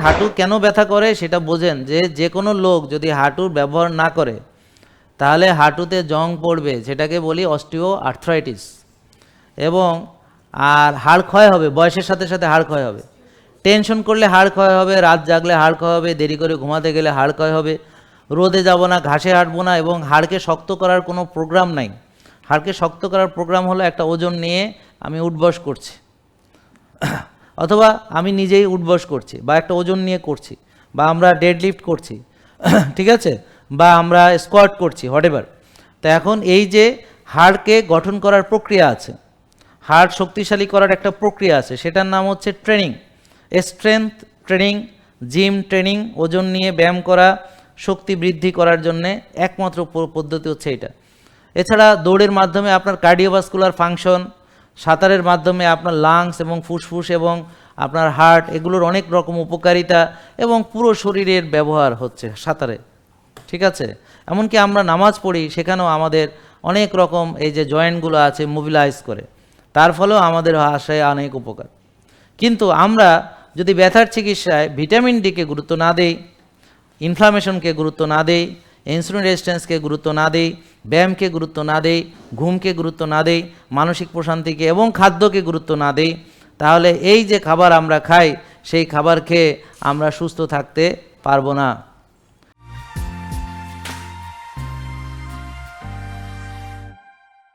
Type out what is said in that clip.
হাঁটু কেন ব্যথা করে সেটা বোঝেন যে যে কোনো লোক যদি হাঁটুর ব্যবহার না করে, তাহলে হাঁটুতে জং পড়বে, সেটাকে বলি অস্টিও আর্থ্রাইটিস এবং আর হাড় ক্ষয় হবে, বয়সের সাথে সাথে হাড় ক্ষয় হবে। টেনশন করলে হাড় ক্ষয় হবে, রাত জাগলে হাড় ক্ষয় হবে, দেরি করে ঘুমাতে গেলে হাড় ক্ষয় হবে। রোদে যাব না, ঘাসে হাঁটবো না এবং হাড়কে শক্ত করার কোনো প্রোগ্রাম নাই। হাড়কে শক্ত করার প্রোগ্রাম হলো একটা ওজন নিয়ে আমি উঠবস করছি। অথবা আমি নিজেই উঠবস করছি বা একটা ওজন নিয়ে করছি বা আমরা ডেড লিফট করছি, ঠিক আছে? বা আমরা স্কোয়াট করছি হোয়াট তো এখন এই যে হাড়কে গঠন করার প্রক্রিয়া আছে, হাড় শক্তিশালী করার একটা প্রক্রিয়া আছে, সেটার নাম হচ্ছে training strength training gym training ওজন নিয়ে ব্যায়াম করা, শক্তি বৃদ্ধি করার জন্যে একমাত্র পদ্ধতি হচ্ছে এটা। এছাড়া দৌড়ের মাধ্যমে আপনার কার্ডিওভাস্কুলার ফাংশন সাঁতারের মাধ্যমে আপনার লাংস এবং ফুসফুস এবং আপনার হার্ট এগুলোর অনেক রকম উপকারিতা এবং পুরো শরীরের ব্যবহার হচ্ছে সাঁতারে। ঠিক আছে? এমনকি আমরা নামাজ পড়ি, সেখানেও আমাদের অনেক রকম এই যে জয়েন্টগুলো আছে মোবিলাইজ করে। তার ফলেও আমাদের আশায় অনেক উপকার। কিন্তু আমরা যদি ব্যথার চিকিৎসায় ভিটামিন ডিকে গুরুত্ব না দেই ইনফ্লামেশনকে গুরুত্ব না দেই ইনসুলিন রেজিস্ট্যান্সকে গুরুত্ব না দেই ব্যায়ামকে গুরুত্ব না দেই, ঘুমকে গুরুত্ব না দেই, মানসিক প্রশান্তিকে এবং খাদ্যকে গুরুত্ব না দেই, তাহলে এই যে খাবার আমরা খাই, সেই খাবার খেয়ে আমরা সুস্থ থাকতে পারব না।